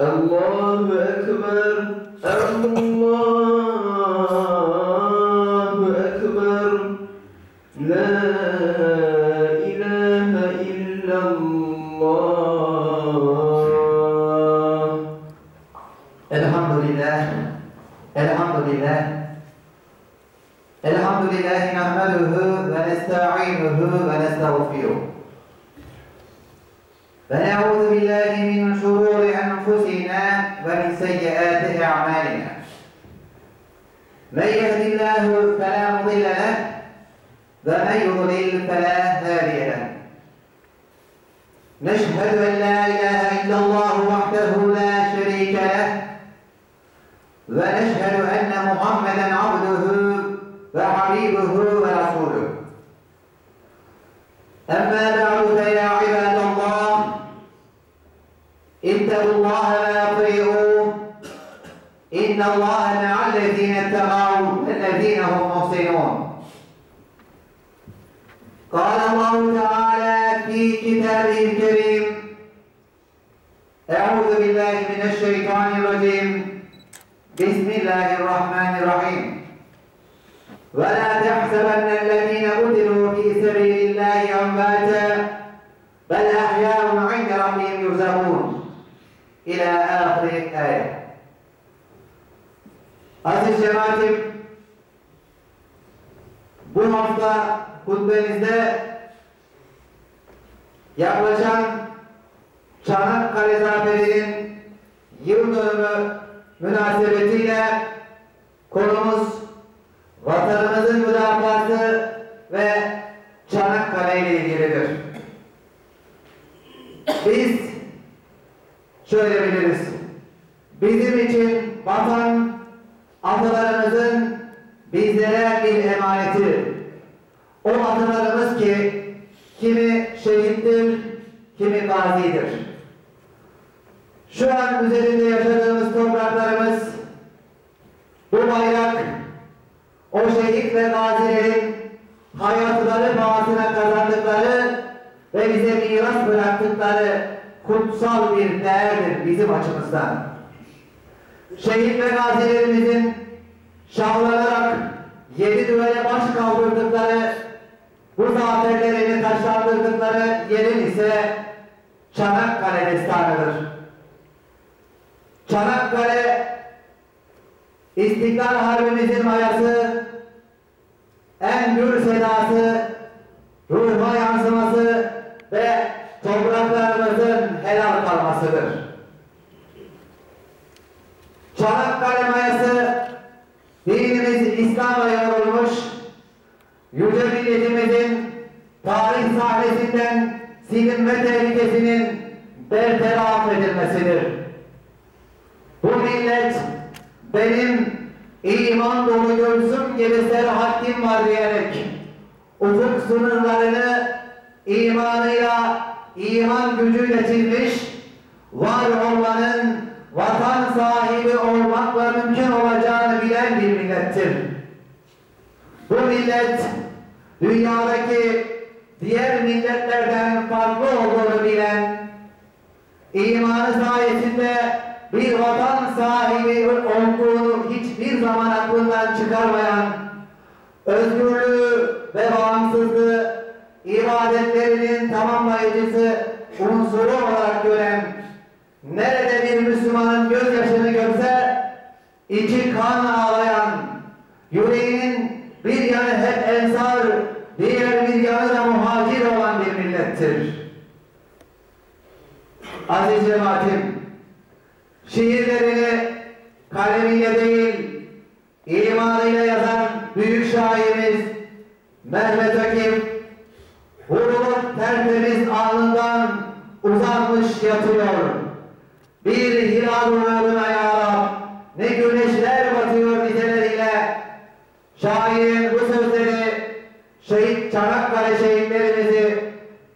الله أكبر الله أكبر. لا إله إلا الله. الحمد لله الحمد لله الحمد لله نحمده ونستعينه ونستغفره. ونعوذ بالله من شرور أنفسنا ومن سيئات أعمالنا. من يهد الله فلا مضل له ومن يضلل فلا هادي له. نشهد أن لا إله إلا الله وحده لا شريك له ونشهد أن محمدا عبده وحبيبه ورسوله. أما إن الله مع الذين اتقوا والذين هم محسنون قال الله تعالى في كتابه الكريم أعوذ بالله من الشيطان الرجيم. بسم الله الرحمن الرحيم. ولا تحسبن الذين قتلوا في سبيل الله أمواتا بل أحياء عند ربهم يرزقون. إلى Aziz cemaatim, bu hafta hutbemizde yaklaşan Çanakkale Zaferi'nin yıl dönümü münasebetiyle konumuz vatanımızın müdafası ve Çanakkale ile ilgilidir. Biz şöyle biliriz. Bizim için vatan atalarımızın bizlere bir emaneti. O atalarımız ki kimi şehittir, kimi gazidir. Şu an üzerinde yaşadığımız topraklarımız bu bayrak o şehit ve gazilerin hayatları bağısına kazandıkları ve bize miras bıraktıkları kutsal bir değerdir bizim açımızdan. Şehit ve gazilerimizin şahlanarak yedi düvele baş kaldırdıkları bu zaferlerini taşlandırdıkları yerin ise Çanakkale destanıdır. Çanakkale İstiklal Harbimizin mayası, en gür sedası, ruha yansıması ve topraklarımızın helal kalmasıdır. Çanakkale dinimiz İslam'a yorulmuş, yüce milletimizin tarih sahnesinden silinme tehlikesinin bertaraf edilmesidir. Bu millet benim iman dolu göğsüm gibi serhattim var diyerek ufuk sınırlarını imanıyla, iman gücüyle çizmiş, var olmanın vatan sahibi olmakla mümkün bir millettir. Bu millet dünyadaki diğer milletlerden farklı olduğunu bilen, imanı sayesinde bir vatan sahibi olduğunu hiçbir zaman aklından çıkarmayan, özgürlüğü ve bağımsızlığı ibadetlerinin tamamlayıcısı unsuru olarak gören, nerede bir Müslümanın gözyaşını görse, içi kan ağlayan, yüreğinin bir yanı hep ensar, diğer bir yanı da muhacir olan bir millettir. Aziz cemaatim, şiirlerini kalemiyle değil, imanıyla yazan büyük şairimiz Mehmet Akif, vurulup tertemiz alnından uzanmış yatıyor. Bir hilal şehit Çanakkale şehitlerimizi,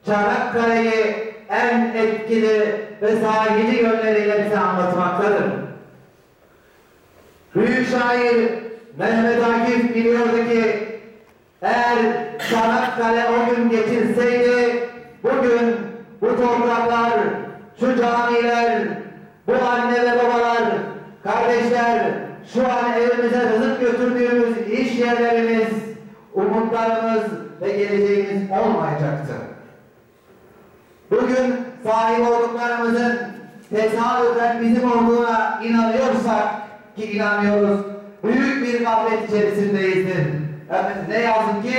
Çanakkale'yi en etkili ve sahici yönleriyle bize anlatmaktadır. Büyük şair Mehmet Akif biliyordu ki eğer Çanakkale o gün geçirseydi bugün bu topraklar, şu camiler, Bu anne ve babalar, kardeşler, şu an evimize rızık götürdüğümüz iş yerlerimiz, umutlarımız ve geleceğimiz olmayacaktı. Bugün sahip olduklarımızın tesadüfen bizim olduğuna inanıyorsak ki inanıyoruz, büyük bir gaflet içerisindeyizdir. Evet, ne yazık ki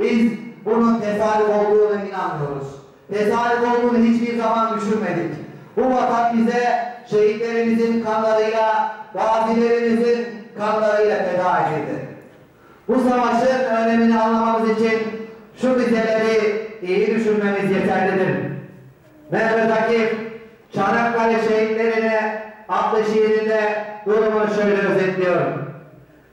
biz bunun tesadüf olduğuna inanmıyoruz. Tesadüf olduğunu hiçbir zaman düşünmedik. Bu vatan bize şehitlerimizin kanlarıyla, gazilerimizin kanlarıyla feda edildi. Bu savaşın önemini anlamamız için şu dizeleri iyi düşünmemiz yeterlidir. Mehmet Akif, Çanakkale şehitlerine adlı şiirinde durumu şöyle özetliyor.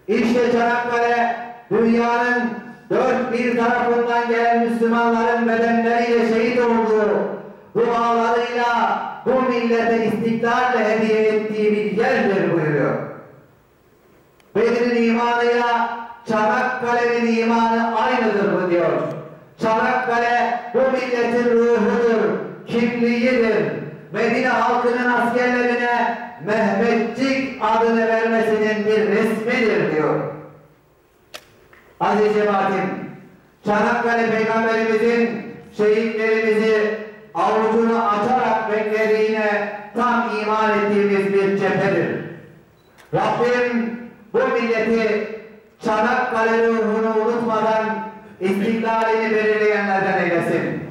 İşte Çanakkale dünyanın dört bir tarafından gelen Müslümanların bedenleriyle şehit olduğu, dualarıyla bu millete istiklalle hediye ettiği bir yerdir buyuruyor. Bedir'in imanıyla Çanakkale'nin imanı aynıdır mı diyor. Çanakkale bu milletin ruhudur, kimliğidir. Medine halkının askerlerine Mehmetçik adını vermesinin bir resmidir diyor. Aziz cemaatim, Çanakkale Peygamberimizin şehitlerimizi avucunu açarak beklediğine tam iman ettiğimiz bir cephedir. Rabbim bu milleti Çanakkale ruhunu unutmadan istiklalini belirleyenlerden eylesin.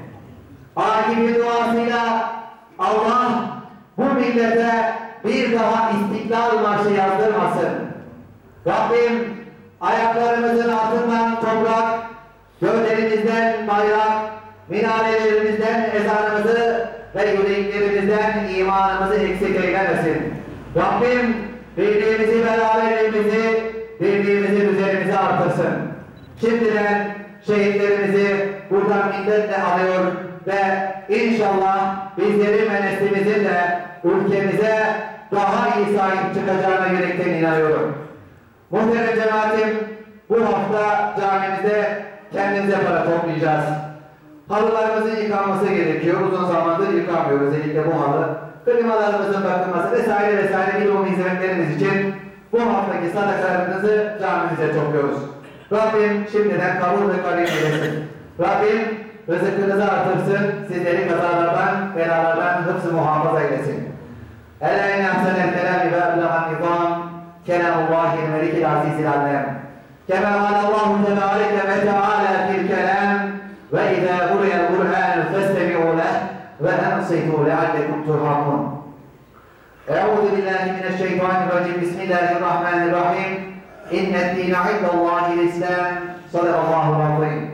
Akif'in duasıyla Allah bu millete bir daha istiklal marşı yazdırmasın. Rabbim ayaklarımızın altından toprak, gözlerimizden bayrak, minarelerimizden ezanımızı ve yüreklerimizden imanımızı eksik eylemesin. Rabbim birliğimizi, beraberliğimizi, birliğimizi, üzerimize artırsın. Şimdiden şehitlerimizi buradan minnetle alıyor ve inşallah bizlerin ve neslimizin de ülkemize daha iyi sahip çıkacağına yürekten inanıyorum. Muhterem cemaatim, bu hafta camimizde kendimize para toplayacağız. Halılarımızın yıkanması gerekiyor. Uzun zamandır yıkamıyor özellikle bu halı. Klimalarımızın bakılması vesaire vesaire birçok hizmetlerimiz için bu haftaki sadakalarımızı camimize topluyoruz. Rabbim şimdiden kabul ve kabul eylesin. Rabbim rızkınızı artırsın, sizleri kazalardan, belalardan hıfzı muhafaza eylesin. Ela in ahsenel kelami ve eblegan nizam kelamullahil melikil azizil allem. Kema kâle Allahu tebâreke ve teâlâ fil kelam ve izâ kuriyel Kur'an festemi'û leh ve ensitu leallekum turhamun. أعوذ بالله من الشيطان الرجيم. بسم الله الرحمن الرحيم. إن الدين عند الله الإسلام. صدق الله العظيم.